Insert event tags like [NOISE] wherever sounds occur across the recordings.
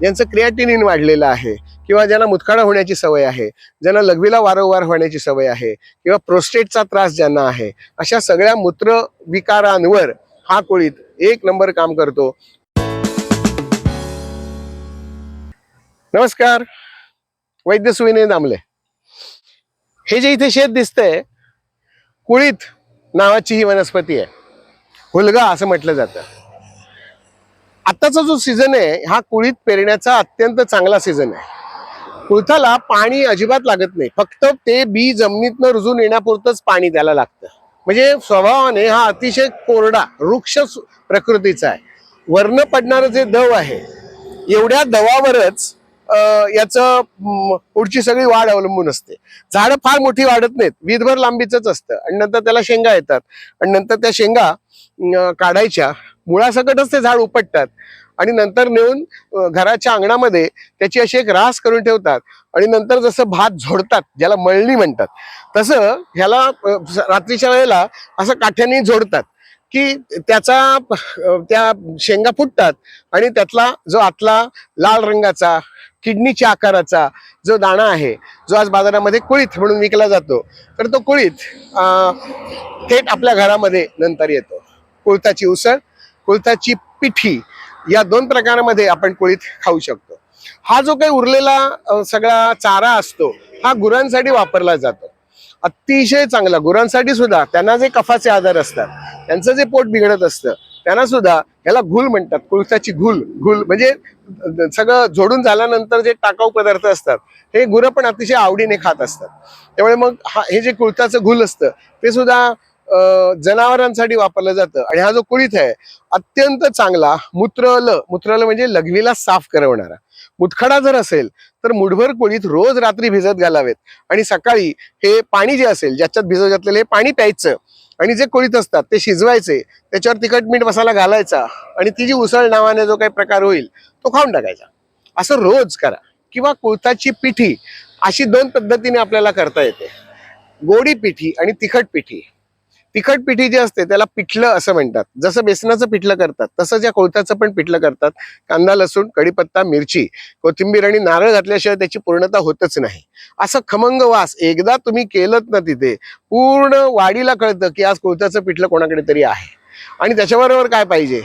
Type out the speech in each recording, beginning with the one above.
ज्यांचं क्रियाटिनिन वाढलेलं आहे किंवा ज्यांना मुतखडा होण्याची सवय आहे ज्यांना लघवीला वारंवार होण्याची सवय आहे किंवा प्रोस्टेटचा त्रास ज्यांना आहे अशा सगळ्या मूत्र विकारांवर हा कोळीत एक नंबर काम करतो. नमस्कार. वैद्य सुविनय दामले. हे जे इथे शेत दिसतंय कुळीत नावाची ही वनस्पती आहे. हुलगा असं म्हटलं जातं. आत्ताचा जो सीझन आहे हा कुळीत पेरण्याचा अत्यंत चांगला सीझन आहे. कुळथाला पाणी अजिबात लागत नाही. फक्त ते बी जमिनीतनं रुजून येण्यापुरतंच पाणी त्याला लागतं. म्हणजे स्वभावाने हा अतिशय कोरडा वृक्ष प्रकृतीचा आहे. वर्ण पडणारं जे दव आहे एवढ्या दवावरच अं, याचं पुढची सगळी वाढ अवलंबून असते. झाडं फार मोठी वाढत नाहीत. वीजभर लांबीच असतं. आणि नंतर त्याला शेंगा येतात. आणि नंतर त्या शेंगा काढायच्या. मुळासकटच ते झाड उपटतात. आणि नंतर नेऊन घराच्या अंगणामध्ये त्याची अशी एक रास करून ठेवतात. आणि नंतर जसं भात झोडतात ज्याला मळणी म्हणतात तसं ह्याला रात्रीच्या वेळेला असं काठ्याने झोडतात की त्याचा त्या शेंगा फुटतात आणि त्यातला जो आतला लाल रंगाचा किडनीच्या आकाराचा जो दाणा आहे जो आज बाजारामध्ये कुळीत म्हणून विकला जातो तर तो कुळीत थेट आपल्या घरामध्ये नंतर येतो. कुळथाची उसळ कुळथाची पिठी या दोन प्रकारामध्ये आपण कुळीत खाऊ शकतो. हा जो काही उरलेला सगळा चारा असतो हा गुरांसाठी वापरला जातो. अतिशय चांगला. गुरांसाठी सुद्धा त्यांना जे कफाचे आजार असतात त्यांचं जे पोट बिघडत असतं त्यांना सुद्धा याला घुल म्हणतात. कुळथाची घुल घुल म्हणजे सगळं जोडून झाल्यानंतर जे टाकाऊ पदार्थ असतात हे गुरं पण अतिशय आवडीने खात असतात. त्यामुळे मग हा हे जे कुळथाचं घुल असतं ते सुद्धा जनावरांसाठी वापरलं जातं. आणि हा जो कुळीथ आहे अत्यंत चांगला मूत्रल मूत्रल म्हणजे लघवीला साफ करवणारा. मुतखडा जर असेल तर मुठभर कुळीत रोज रात्री भिजत घालावेत. आणि सकाळी हे पाणी जे असेल ज्याच्यात भिजत घातलेलं हे पाणी प्यायचं. आणि जे कोळीत असतात ते शिजवायचे. त्याच्यावर तिखट मीठ मसाला घालायचा. आणि ती जी उसळ नावाने जो काही प्रकार होईल तो खाऊन टाकायचा. असं रोज करा. किंवा कुळथाची पिठी अशी दोन पद्धतीने आपल्याला करता येते. गोडी पिठी आणि तिखट पिठी. तिखट पिठी जी असते त्याला पिठलं असं म्हणतात. जसं बेसनाचं पिठलं करतात तसंच या कोळथाचं पण पिठलं करतात. कांदा लसूण कढीपत्ता मिरची कोथिंबीर आणि नारळ घातल्याशिवाय त्याची पूर्णता होतच नाही. असं खमंग वास एकदा तुम्ही केलं ना तिथे पूर्ण वाडीला कळतं की आज कोळथाचं पिठलं कोणाकडे तरी आहे. आणि त्याच्याबरोबर काय पाहिजे?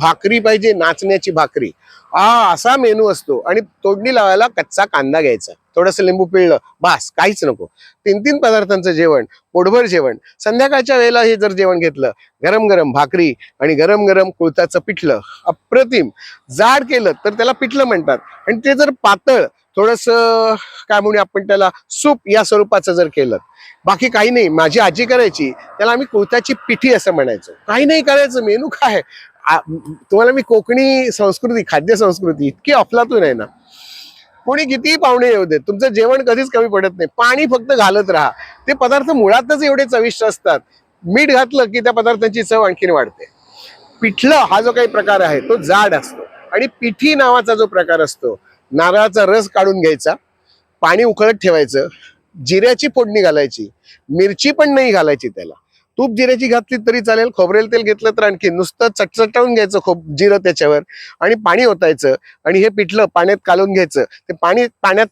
भाकरी पाहिजे नाचण्याची भाकरी. हा असा मेनू असतो. आणि तोडणी लावायला कच्चा कांदा घ्यायचा. थोडंसं लिंबू पिळलं बास काहीच नको. तीन तीन पदार्थांचं जेवण पोटभर जेवण. संध्याकाळच्या वेळेला हे जर जेवण घेतलं गरम गरम भाकरी आणि गरम गरम कुळताचं पिठलं अप्रतिम. जाड केलं तर त्याला पिठलं म्हणतात. आणि ते जर पातळ थोडस काय म्हणू आपण त्याला सूप या स्वरूपाचं जर केलं. बाकी काही नाही माझी आजी करायची त्याला आम्ही कुळत्याची पिठी असं म्हणायचो. काही नाही करायचं मेनू काय? तुम्हाला मी कोकणी संस्कृती खाद्य संस्कृती इतकी अफलातून आहे ना कोणी कितीही पाहुणे येऊ देत तुमचं जेवण कधीच कमी पडत नाही पाणी फक्त घालत राहा. ते पदार्थ मुळातच एवढे चविष्ट असतात. मीठ घातलं की त्या पदार्थांची चव आणखीन वाढते. पिठलं हा जो काही प्रकार आहे तो जाड असतो. आणि पिठी नावाचा जो प्रकार असतो नारळाचा रस काढून घ्यायचा पाणी उकळत ठेवायचं जिऱ्याची फोडणी घालायची मिरची पण नाही घालायची त्याला. तूप जिऱ्याची घातली तरी चालेल खोबरेल तेल घेतलं तर आणखी नुसतं चटचटावून घ्यायचं खोब जिरं त्याच्यावर आणि पाणी ओतायचं आणि हे पिठलं पाण्यात कालवून घ्यायचं. ते पाणी पाण्यात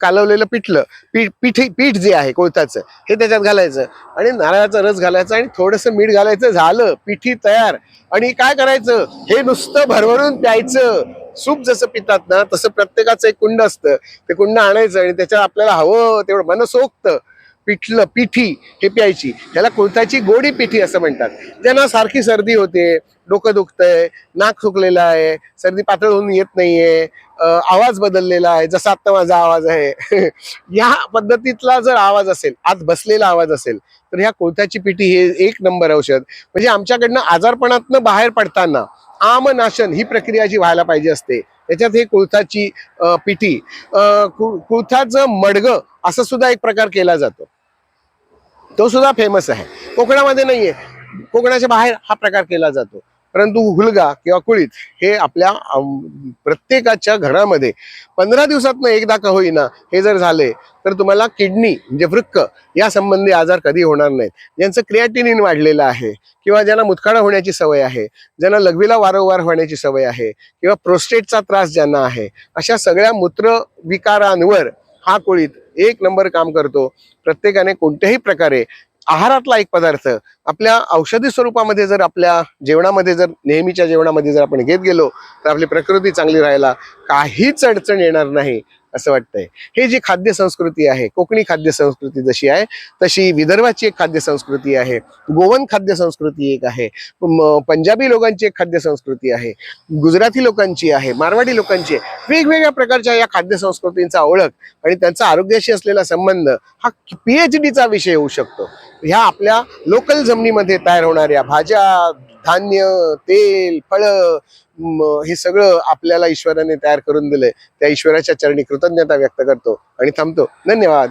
कालवलेलं पिठलं पीठ पीठ पीठ जे आहे कोळताचं हे त्याच्यात घालायचं आणि नारळाचा रस घालायचा आणि थोडंसं मीठ घालायचं झालं पिठी तयार आणि काय करायचं? हे नुसतं भरभरून प्यायचं. सूप जसं पितात ना तसं प्रत्येकाचं एक कुंड असतं. ते कुंड आणायचं आणि त्याच्यात आपल्याला हवं तेवढं मनसोक्त पिठलं पिठी हे प्यायची. त्याला कुळथाची गोडी पिठी असं म्हणतात. ज्यांना सारखी सर्दी होते डोकं दुखतंय नाक सुकलेलं आहे सर्दी पातळ होऊन येत नाहीये आवाज बदललेला आहे जसा आता माझा आवाज आहे. [LAUGHS] या पद्धतीतला जर आवाज असेल आज बसलेला आवाज असेल तर ह्या कोळथाची पिठी हे एक नंबर औषध. म्हणजे आमच्याकडनं आजारपणातनं बाहेर पडताना आमनाशन ही प्रक्रिया जी व्हायला पाहिजे असते त्याच्यात हे कुळथाची पिठी कुळथाचं मडगं असं सुद्धा एक प्रकार केला जातो. तो सुद्धा फेमस आहे. कोकणामध्ये नाहीये. कोकणाच्या बाहेर हा प्रकार केला जातो. परंतु हुलगा किंवा कुळीत हे आपल्या प्रत्येकाच्या घरामध्ये पंधरा दिवसातनं एकदा का होईना हे जर झाले तर तुम्हाला किडनी म्हणजे वृक्क या संबंधी आजार कधी होणार नाहीत. ज्यांचं क्रिएटिनिन वाढलेलं आहे किंवा ज्यांना मुतखडा होण्याची सवय आहे ज्यांना लघवीला वारंवार होण्याची सवय आहे किंवा प्रोस्टेटचा त्रास ज्यांना आहे अशा सगळ्या मूत्र विकारांवर हा कोळीत एक नंबर काम करतो. प्रत्येकाने कोणत्याही प्रकारे आहारातला एक पदार्थ आपल्या औषधी स्वरूपामध्ये जर आपल्या जेवणामध्ये जर नेहमीच्या जेवणामध्ये जर आपण घेत गेलो तर आपली प्रकृती चांगली राहायला काहीच अडचण येणार नाही. असं वाटतंय. हे जी खाद्य संस्कृती आहे कोकणी खाद्य संस्कृती जशी आहे तशी विदर्भाची एक खाद्य संस्कृती आहे गोवन खाद्य संस्कृती एक आहे पंजाबी लोकांची एक खाद्य संस्कृती आहे गुजराती लोकांची आहे मारवाडी लोकांची आहे वेगवेगळ्या प्रकारच्या या खाद्य संस्कृतींचा ओळख आणि त्यांचा आरोग्याशी असलेला संबंध हा पीएच डीचा विषय होऊ शकतो. ह्या आपल्या लोकल जमिनीमध्ये तयार होणाऱ्या भाज्या धान्य तेल फळं हे सगळं आपल्याला ईश्वराने तयार करून दिलंय. त्या ईश्वराच्या चरणी कृतज्ञता व्यक्त करतो. आणि थांबतो. धन्यवाद.